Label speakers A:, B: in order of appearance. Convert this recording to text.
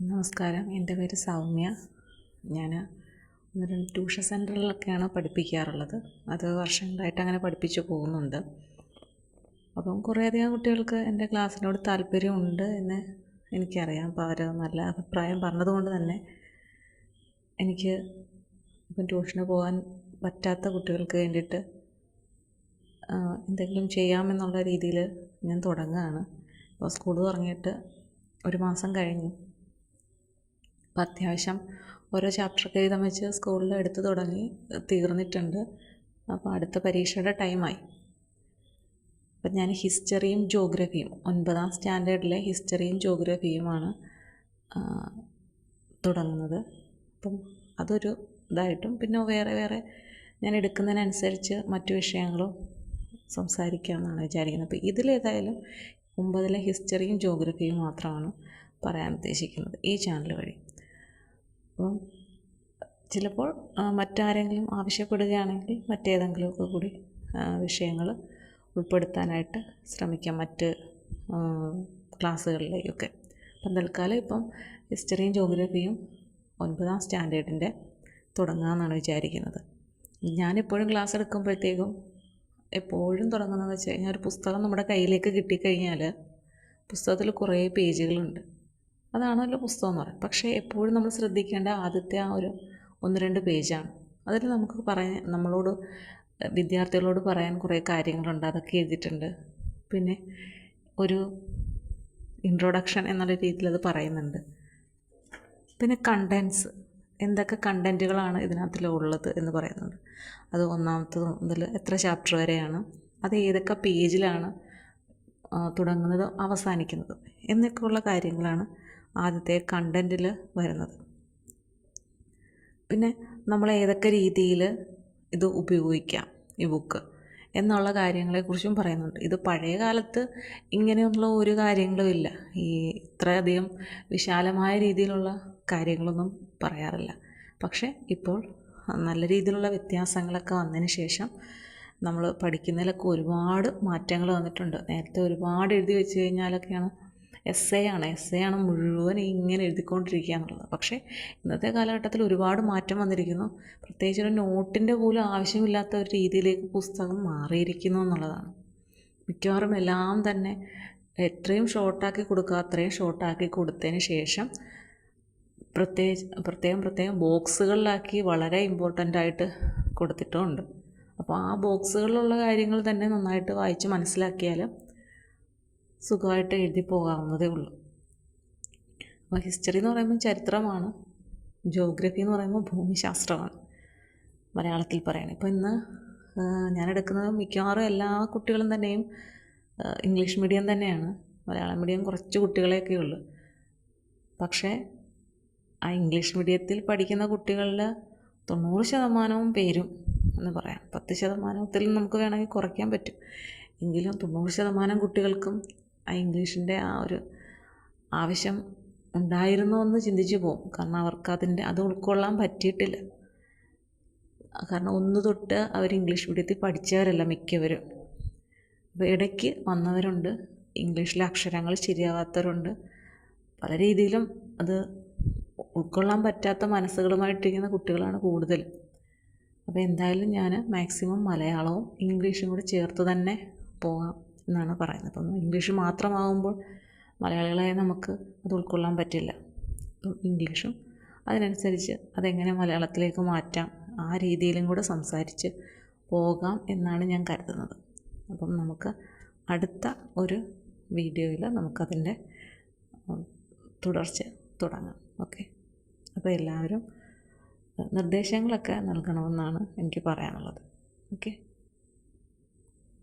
A: നമസ്കാരം. എന്റെ പേര് സൗമ്യ. ഞാൻ ട്യൂഷൻ സെന്ററിലൊക്കെയാണ് പഠിപ്പിക്കാറുള്ളത്. അത് വർഷങ്ങളായിട്ട് അങ്ങനെ പഠിപ്പിച്ചു പോകുന്നുണ്ട്. അപ്പം കുറേയധികം കുട്ടികൾക്ക് എന്റെ ക്ലാസ്സിനോട് താല്പര്യമുണ്ട് എന്ന് എനിക്കറിയാം. അപ്പോൾ അവർ നല്ല അഭിപ്രായം പറഞ്ഞതുകൊണ്ട് തന്നെ എനിക്ക് ഇപ്പം ട്യൂഷന് പോകാൻ പറ്റാത്ത കുട്ടികൾക്ക് വേണ്ടിയിട്ട് എന്തെങ്കിലും ചെയ്യാമെന്നുള്ള രീതിയിൽ ഞാൻ തുടങ്ങുകയാണ്. അപ്പോൾ സ്കൂൾ തുടങ്ങിയിട്ട് ഒരു മാസം കഴിഞ്ഞു. അപ്പോൾ അത്യാവശ്യം ഓരോ ചാപ്റ്ററൊക്കെ എഴുതാൻ വെച്ച് സ്കൂളിൽ എടുത്ത് തുടങ്ങി തീർന്നിട്ടുണ്ട്. അപ്പോൾ അടുത്ത പരീക്ഷയുടെ ടൈമായി അപ്പം ഞാൻ ഹിസ്റ്ററിയും ജോഗ്രഫിയും ഒൻപതാം സ്റ്റാൻഡേർഡിലെ ഹിസ്റ്ററിയും ജോഗ്രഫിയുമാണ് തുടങ്ങുന്നത്. അപ്പം അതൊരു ഇതായിട്ടും പിന്നെ വേറെ വേറെ ഞാൻ എടുക്കുന്നതിനനുസരിച്ച് മറ്റു വിഷയങ്ങളും സംസാരിക്കാമെന്നാണ് വിചാരിക്കുന്നത്. അപ്പോൾ ഇതിലേതായാലും ഒമ്പതിലെ ഹിസ്റ്ററിയും ജോഗ്രഫിയും മാത്രമാണ് പറയാൻ ഉദ്ദേശിക്കുന്നത് ഈ ചാനൽ വഴി. അപ്പം ചിലപ്പോൾ മറ്റാരെങ്കിലും ആവശ്യപ്പെടുകയാണെങ്കിൽ മറ്റേതെങ്കിലുമൊക്കെ കൂടി വിഷയങ്ങൾ ഉൾപ്പെടുത്താനായിട്ട് ശ്രമിക്കാം മറ്റ് ക്ലാസ്സുകളിലേക്കൊക്കെ. അപ്പം തൽക്കാലം ഇപ്പം ഹിസ്റ്ററിയും ജോഗ്രഫിയും ഒൻപതാം സ്റ്റാൻഡേർഡിന്റെ തുടങ്ങാമെന്നാണ് വിചാരിക്കുന്നത്. ഞാനെപ്പോഴും ക്ലാസ് എടുക്കുമ്പോഴത്തേക്കും എപ്പോഴും തുടങ്ങുന്നതെന്ന് വെച്ച് കഴിഞ്ഞാൽ ഒരു പുസ്തകം നമ്മുടെ കയ്യിലേക്ക് കിട്ടിക്കഴിഞ്ഞാൽ പുസ്തകത്തിൽ കുറേ പേജുകളുണ്ട്. അതാണല്ലോ പുസ്തകം എന്ന് പറയുന്നത്. പക്ഷേ എപ്പോഴും നമ്മൾ ശ്രദ്ധിക്കേണ്ട ആദ്യത്തെ ആ ഒരു ഒന്ന് രണ്ട് പേജാണ്. അതിൽ നമുക്ക് പറയാൻ നമ്മളോട് വിദ്യാർത്ഥികളോട് പറയാൻ കുറേ കാര്യങ്ങളുണ്ട്. അതൊക്കെ എഴുതിയിട്ടുണ്ട്. പിന്നെ ഒരു ഇൻട്രൊഡക്ഷൻ എന്നുള്ള രീതിയിൽ അത് പറയുന്നുണ്ട്. പിന്നെ കണ്ടൻസ് എന്തൊക്കെ കണ്ടന്റുകളാണ് ഇതിനകത്തിൽ ഉള്ളത് എന്ന് പറയുന്നുണ്ട്. അത് ഒന്നാമത്തത് മുതൽ എത്ര ചാപ്റ്റർ വരെയാണ് അത് ഏതൊക്കെ പേജിലാണ് തുടങ്ങുന്നത് അവസാനിക്കുന്നത് എന്നൊക്കെയുള്ള കാര്യങ്ങളാണ് ആദ്യത്തെ കണ്ടന്റിൽ വരുന്നത്. പിന്നെ നമ്മൾ ഏതൊക്കെ രീതിയിൽ ഇത് ഉപയോഗിക്കാം ഈ ബുക്ക് എന്നുള്ള കാര്യങ്ങളെക്കുറിച്ചും പറയുന്നുണ്ട്. ഇത് പഴയ കാലത്ത് ഇങ്ങനെയുള്ള ഒരു കാര്യങ്ങളും ഇല്ല. ഈ ഇത്രയധികം വിശാലമായ രീതിയിലുള്ള കാര്യങ്ങളൊന്നും പറയാറില്ല. പക്ഷേ ഇപ്പോൾ നല്ല രീതിയിലുള്ള വ്യത്യാസങ്ങളൊക്കെ വന്നതിന് ശേഷം നമ്മൾ പഠിക്കുന്നതിലൊക്കെ ഒരുപാട് മാറ്റങ്ങൾ വന്നിട്ടുണ്ട്. നേരത്തെ ഒരുപാട് എഴുതി വെച്ച് കഴിഞ്ഞാലൊക്കെയാണ് എസ് എ ആണ്. എസ് എ ആണ് മുഴുവൻ ഇങ്ങനെ എഴുതിക്കൊണ്ടിരിക്കുക എന്നുള്ളത് പക്ഷേ ഇന്നത്തെ കാലഘട്ടത്തിൽ ഒരുപാട് മാറ്റം വന്നിരിക്കുന്നു. പ്രത്യേകിച്ച് ഒരു നോട്ടിന്റെ പോലും ആവശ്യമില്ലാത്ത ഒരു രീതിയിലേക്ക് പുസ്തകം മാറിയിരിക്കുന്നു എന്നുള്ളതാണ്. മിക്കവാറും എല്ലാം തന്നെ എത്രയും ഷോർട്ടാക്കി കൊടുക്കുക അത്രയും ഷോർട്ടാക്കി കൊടുത്തതിന് ശേഷം പ്രത്യേകിച്ച് പ്രത്യേകം പ്രത്യേകം ബോക്സുകളിലാക്കി വളരെ ഇമ്പോർട്ടന്റ് ആയിട്ട് കൊടുത്തിട്ടുമുണ്ട് അപ്പോൾ ആ ബോക്സുകളിലുള്ള കാര്യങ്ങൾ തന്നെ നന്നായിട്ട് വായിച്ച് മനസ്സിലാക്കിയാൽ സുഖമായിട്ട് എഴുതി പോകാവുന്നതേ ഉള്ളൂ. അപ്പോൾ ഹിസ്റ്ററി എന്ന് പറയുമ്പോൾ ചരിത്രമാണ്. ജോഗ്രഫി എന്ന് പറയുമ്പോൾ ഭൂമിശാസ്ത്രമാണ്. മലയാളത്തിൽ പറയുന്നത് ഇപ്പോൾ ഇന്ന് ഞാൻ എടുക്കുന്നത് മിക്കവാറും എല്ലാ കുട്ടികളും തന്നെയും ഇംഗ്ലീഷ് മീഡിയം തന്നെയാണ്. മലയാളം മീഡിയം കുറച്ച് കുട്ടികളെയൊക്കെ ഉള്ളൂ. പക്ഷേ ആ ഇംഗ്ലീഷ് മീഡിയത്തിൽ പഠിക്കുന്ന കുട്ടികളിൽ തൊണ്ണൂറ് ശതമാനവും പേരും എന്ന് പറയാം. പത്ത് ശതമാനത്തിൽ നമുക്ക് വേണമെങ്കിൽ കുറയ്ക്കാൻ പറ്റും. എങ്കിലും തൊണ്ണൂറ് ശതമാനം കുട്ടികൾക്കും ആ ഇംഗ്ലീഷിന്റെ ആ ഒരു ആവശ്യം ഉണ്ടായിരുന്നോ എന്ന് ചിന്തിച്ച് പോകും. കാരണം അവർക്ക് അതിന്റെ അത് ഉൾക്കൊള്ളാൻ പറ്റിയിട്ടില്ല. കാരണം ഒന്ന് തൊട്ട് അവർ ഇംഗ്ലീഷ് മീഡിയത്തിൽ പഠിച്ചവരല്ല മിക്കവരും. അപ്പോൾ ഇടയ്ക്ക് വന്നവരുണ്ട്. ഇംഗ്ലീഷിലെ അക്ഷരങ്ങൾ ശരിയാവാത്തവരുണ്ട്. പല രീതിയിലും അത് ഉൾക്കൊള്ളാൻ പറ്റാത്ത മനസ്സുകളുമായിട്ടിരിക്കുന്ന കുട്ടികളാണ് കൂടുതൽ. അപ്പോൾ എന്തായാലും ഞാൻ മാക്സിമം മലയാളവും ഇംഗ്ലീഷും കൂടി ചേർത്ത് തന്നെ പോകാം. എന്നാണ് പറയുന്നത്. അപ്പം ഇംഗ്ലീഷ് മാത്രമാകുമ്പോൾ മലയാളികളെ നമുക്ക് അത് ഉൾക്കൊള്ളാൻ പറ്റില്ല. അപ്പം ഇംഗ്ലീഷും അതിനനുസരിച്ച് അതെങ്ങനെ മലയാളത്തിലേക്ക് മാറ്റാം ആ രീതിയിലും കൂടെ സംസാരിച്ച് പോകാം എന്നാണ് ഞാൻ കരുതുന്നത്. അപ്പം നമുക്ക് അടുത്ത ഒരു വീഡിയോയിൽ നമുക്കതിന്റെ തുടർച്ച തുടങ്ങാം. ഓക്കെ? അപ്പോൾ എല്ലാവരും നിർദ്ദേശങ്ങളൊക്കെ നൽകണമെന്നാണ് എനിക്ക് പറയാനുള്ളത്. ഓക്കെ?